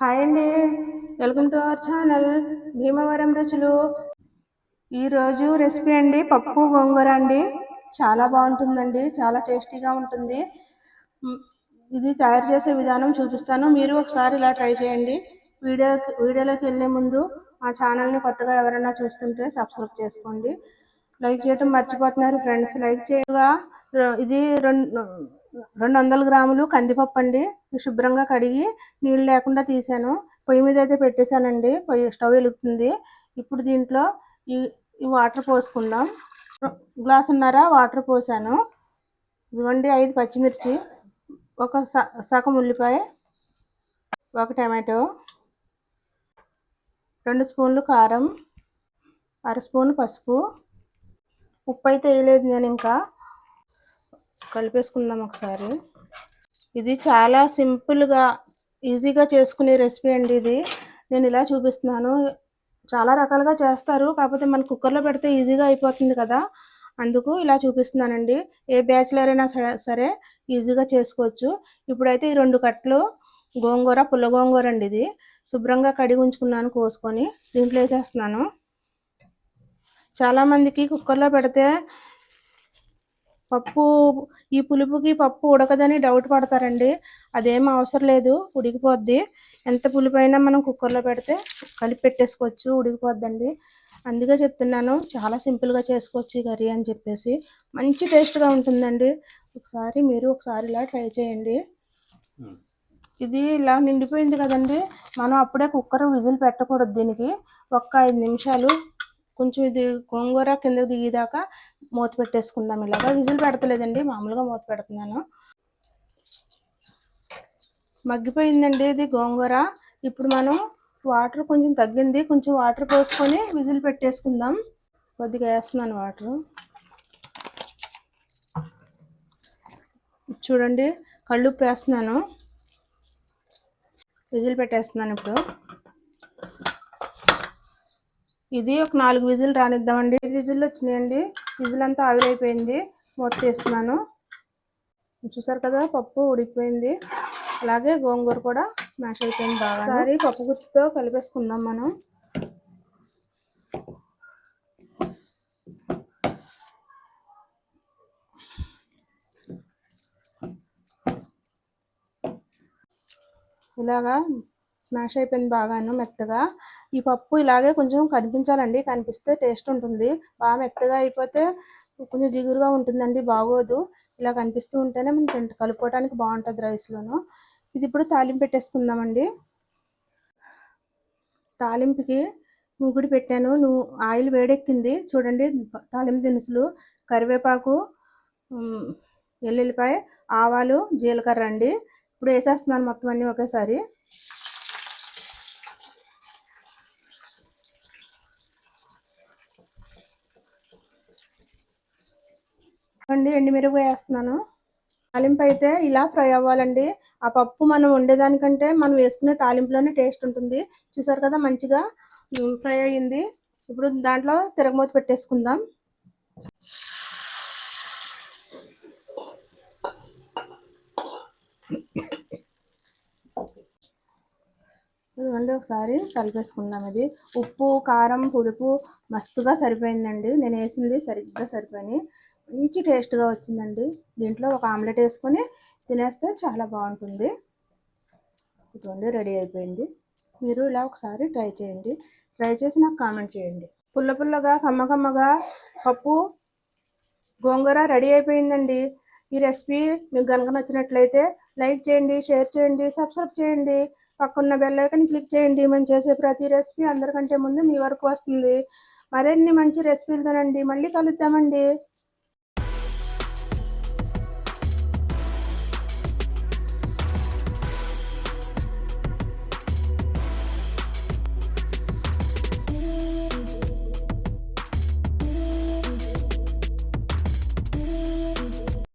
Hi అండి. Welcome to our channel. Bhimavaram రుచులు. ఈరోజు రెసిపీ అండి పప్పు గోంగూర అండి. చాలా బాగుంటుందండి. చాలా టేస్టీగా ఉంటుంది. ఇది తయారు చేసే విధానం చూపిస్తాను. మీరు ఒకసారి ఇలా ట్రై చేయండి. వీడియో వీడియోలోకి వెళ్ళే ముందు మా ఛానల్ని కొత్తగా ఎవరైనా చూస్తుంటే సబ్స్క్రైబ్ చేసుకోండి. లైక్ చేయటం మర్చిపోతున్నారు ఫ్రెండ్స్. లైక్ చేయగా ఇది రెండు రెండు వందల గ్రాములు కందిపప్పు అండి. శుభ్రంగా కడిగి నీళ్ళు లేకుండా తీసాను. పొయ్యి మీద అయితే పెట్టేశానండి. పొయ్యి స్టవ్ వెలుగుతుంది. ఇప్పుడు దీంట్లో ఈ ఈ వాటర్ పోసుకుందాం. గ్లాసున్నర వాటర్ పోసాను. ఇదిగోండి ఐదు పచ్చిమిర్చి ఒక స- సగం ఉల్లిపాయ ఒక టమాటో రెండు స్పూన్లు కారం అర స్పూన్ పసుపు. ఉప్పు అయితే వేయలేదు నేను ఇంకా. కలిపేసుకుందాం ఒకసారి. ఇది చాలా సింపుల్గా ఈజీగా చేసుకునే రెసిపీ అండి ఇది. నేను ఇలా చూపిస్తున్నాను. చాలా రకాలుగా చేస్తారు. కాకపోతే మన కుక్కర్లో పెడితే ఈజీగా అయిపోతుంది కదా. అందుకు ఇలా చూపిస్తున్నానండి. ఏ బ్యాచిలర్ అయినా సరే సరే ఈజీగా చేసుకోవచ్చు. ఇప్పుడైతే ఈ రెండు కట్టలు గోంగూర పుల్ల గోంగూర అండి ఇది. శుభ్రంగా కడిగి ఉంచుకున్నాను కోసుకొని. దీంట్లో వేసేస్తున్నాను. చాలామందికి కుక్కర్లో పెడితే పప్పు ఈ పులుపుకి పప్పు ఉడకదని డౌట్ పడతారండి. అదేం అవసరం లేదు ఉడికిపోద్ది. ఎంత పులుపైనా మనం కుక్కర్లో పెడితే కలిపి పెట్టేసుకోవచ్చు ఉడికిపోద్దండి. అందుకే చెప్తున్నాను చాలా సింపుల్గా చేసుకోవచ్చు ఈ కర్రీ అని చెప్పేసి. మంచి టేస్ట్గా ఉంటుందండి. ఒకసారి మీరు ఒకసారి ఇలా ట్రై చేయండి. ఇది ఇలా నిండిపోయింది కదండి. మనం అప్పుడే కుక్కర్ విజిల్ పెట్టకూడదు దీనికి. ఒక్క ఐదు నిమిషాలు. కొంచెం ఇది గోంగూర కిందకి దిగేదాకా మూత పెట్టేసుకుందాం ఇలాగా. విజిల్ పెడతలేదండి మామూలుగా మూత పెడుతున్నాను. మగ్గిపోయిందండి ఇది గోంగూర. ఇప్పుడు మనం వాటర్ కొంచెం తగ్గింది కొంచెం వాటర్ పోసుకొని విజిల్ పెట్టేసుకుందాం. కొద్దిగా వేస్తున్నాను వాటర్. చూడండి కళ్ళు వేస్తున్నాను. విజిల్ పెట్టేస్తున్నాను ఇప్పుడు. ఇది ఒక నాలుగు విజిల్ రానిద్దామండి. విజిల్ వచ్చినాయండి. విజిల్ ఆవిరైపోయింది. మూత తీస్తున్నాను. చూసారు కదా పప్పు ఉడికిపోయింది. అలాగే గోంగూర కూడా స్మాష్ అయిపోయింది బాగా ఒకసారి పప్పు గుత్తితో కలిపేసుకుందాం మనం. ఇలాగా స్మాష్ అయిపోయింది బాగాను మెత్తగా. ఈ పప్పు ఇలాగే కొంచెం కనిపించాలండి కనిపిస్తే టేస్ట్ ఉంటుంది. బాగా మెత్తగా అయిపోతే కొంచెం జిగురుగా ఉంటుందండి బాగోదు. ఇలా కనిపిస్తూ ఉంటేనే మనం తింట కలుపుకోవడానికి బాగుంటుంది రైస్లోను. ఇది ఇప్పుడు తాలింపు పెట్టేసుకుందామండి. తాలింపుకి మూగుడి పెట్టాను. నువ్వు ఆయిల్ వేడెక్కింది. చూడండి తాలింపు దినుసులు కరివేపాకు ఎల్లుల్లిపాయ ఆవాలు జీలకర్ర అండి. ఇప్పుడు వేసేస్తున్నాను మొత్తం అన్నీ ఒకేసారి. అండి ఎండుమిరపకాయ వేస్తున్నాను తాలింపు అయితే ఇలా ఫ్రై అవ్వాలండి. ఆ పప్పు మనం వండేదానికంటే మనం వేసుకునే తాలింపులోనే టేస్ట్ ఉంటుంది. చూసారు కదా మంచిగా ఫ్రై అయ్యింది. ఇప్పుడు దాంట్లో తిరగమూత పెట్టేసుకుందాం. ఇదిగోండి ఒకసారి కలిపేసుకుందాం ఇది. ఉప్పు కారం పులుపు మస్తుగా సరిపోయిందండి. నేను వేసింది సరిగ్గా సరిపోయినాయి. మంచి టేస్ట్గా వచ్చిందండి. దీంట్లో ఒక ఆమ్లెట్ వేసుకొని తినేస్తే చాలా బాగుంటుంది. ఇటువంటి రెడీ అయిపోయింది. మీరు ఇలా ఒకసారి ట్రై చేయండి. ట్రై చేసి నాకు కామెంట్ చేయండి. పుల్ల పుల్లగా కమ్మ కమ్మగా పప్పు గోంగూర రెడీ అయిపోయిందండి. ఈ రెసిపీ మీకు కనుక నచ్చినట్లయితే లైక్ చేయండి షేర్ చేయండి సబ్స్క్రైబ్ చేయండి. పక్కన్న బెల్ ఐకాన్ క్లిక్ చేయండి. మేము చేసే ప్రతి రెసిపీ అందరికంటే ముందు మీ వరకు వస్తుంది. మరిన్ని మంచి రెసిపీలు తినండి మళ్ళీ కలుద్దామండి.